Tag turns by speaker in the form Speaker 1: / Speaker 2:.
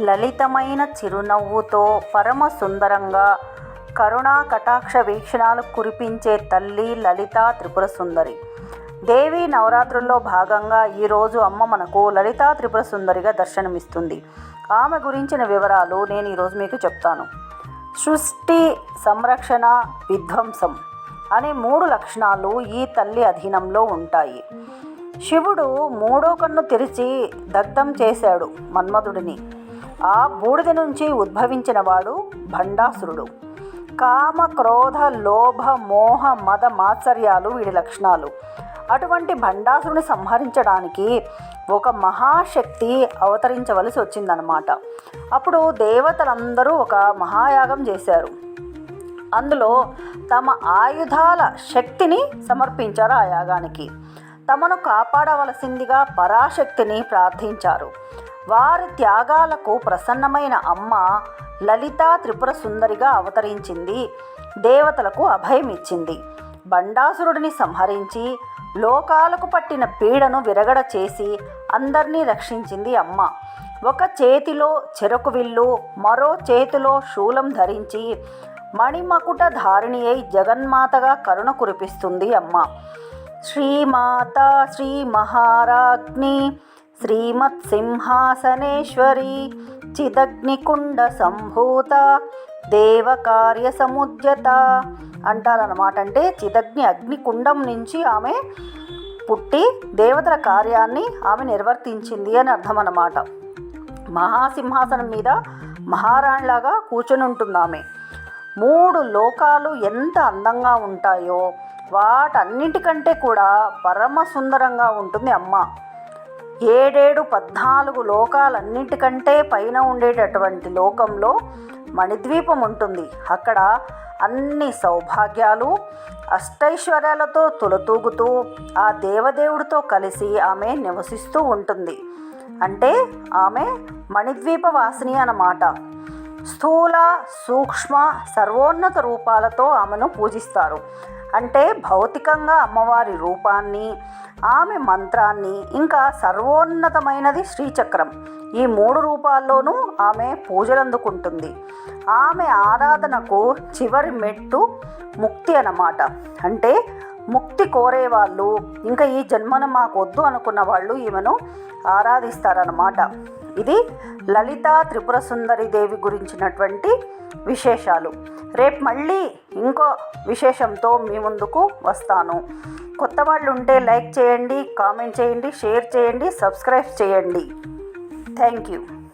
Speaker 1: లలితమైన చిరునవ్వుతో పరమ సుందరంగా కరుణా కటాక్ష వీక్షణాలు కురిపించే తల్లి లలిత త్రిపుర సుందరి దేవి నవరాత్రుల్లో భాగంగా ఈరోజు అమ్మ మనకు లలితా త్రిపుర సుందరిగా దర్శనమిస్తుంది. ఆమె గురించిన వివరాలు నేను ఈరోజు మీకు చెప్తాను. సృష్టి సంరక్షణ విధ్వంసం అనే మూడు లక్షణాలు ఈ తల్లి అధీనంలో ఉంటాయి. శివుడు మూడో కన్ను తెరిచి దగ్ధం చేశాడు మన్మధుడిని. ఆ బూడిద నుంచి ఉద్భవించినవాడు భండాసురుడు. కామ క్రోధ లోభ మోహ మద మాత్సర్యాలు వీడి లక్షణాలు. అటువంటి భండాసురుని సంహరించడానికి ఒక మహాశక్తి అవతరించవలసి వచ్చిందనమాట అప్పుడు దేవతలందరూ ఒక మహాయాగం చేశారు. అందులో తమ ఆయుధాల శక్తిని సమర్పించారు ఆ యాగానికి. తమను కాపాడవలసిందిగా పరాశక్తిని ప్రార్థించారు. వారి త్యాగాలకు ప్రసన్నమైన అమ్మ లలితా త్రిపుర సుందరిగా అవతరించింది. దేవతలకు అభయం ఇచ్చింది. బండాసురుడిని సంహరించి లోకాలకు పట్టిన పీడను విరగడ చేసి అందరినీ రక్షించింది అమ్మ. ఒక చేతిలో చెరకు విల్లు మరో చేతిలో శూలం ధరించి మణిమకుట ధారిణి అయి జగన్మాతగా కరుణ కురిపిస్తుంది అమ్మ. శ్రీమాత శ్రీ మహారాజ్ని శ్రీమత్ సింహాసనేశ్వరి చిదగ్నికుండ సంభూత దేవకార్య సముద్యత అంటారనమాట అంటే చిదగ్ని అగ్నికుండం నుంచి ఆమె పుట్టి దేవతల కార్యాన్ని ఆమె నిర్వర్తించింది అని అర్థం అన్నమాట మహాసింహాసనం మీద మహారాణిలాగా కూర్చొని ఉంటుంది ఆమె మూడు లోకాలు ఎంత అందంగా ఉంటాయో వాటన్నిటికంటే కూడా పరమ సుందరంగా ఉంటుంది అమ్మ. ఏడేడు పద్నాలుగు లోకాలన్నింటికంటే పైన ఉండేటటువంటి లోకంలో మణిద్వీపం ఉంటుంది. అక్కడ అన్ని సౌభాగ్యాలు అష్టైశ్వర్యాలతో తులతూగుతూ ఆ దేవదేవుడితో కలిసి ఆమె నివసిస్తూ ఉంటుంది. అంటే ఆమె మణిద్వీప వాసిని అన్నమాట. స్థూల సూక్ష్మ సర్వోన్నత రూపాలతో ఆమెను పూజిస్తారు. అంటే భౌతికంగా అమ్మవారి రూపాన్ని ఆమె మంత్రాన్ని ఇంకా సర్వోన్నతమైనది శ్రీచక్రం. ఈ మూడు రూపాల్లోనూ ఆమె పూజలందుకుంటుంది. ఆమె ఆరాధనకు చివరి మెట్టు ముక్తి అన్నమాట. అంటే ముక్తి కోరేవాళ్ళు ఇంకా ఈ జన్మను మాకు వద్దు అనుకున్న వాళ్ళు ఈమెను ఆరాధిస్తారన్నమాట. ఇది లలితా త్రిపుర సుందరి దేవి గురించినటువంటి విశేషాలు. రేపు మళ్ళీ ఇంకో విశేషంతో మీ ముందుకు వస్తాను. కొత్త వాళ్ళు ఉంటే లైక్ చేయండి కామెంట్ చేయండి షేర్ చేయండి సబ్స్క్రైబ్ చేయండి. Thank you.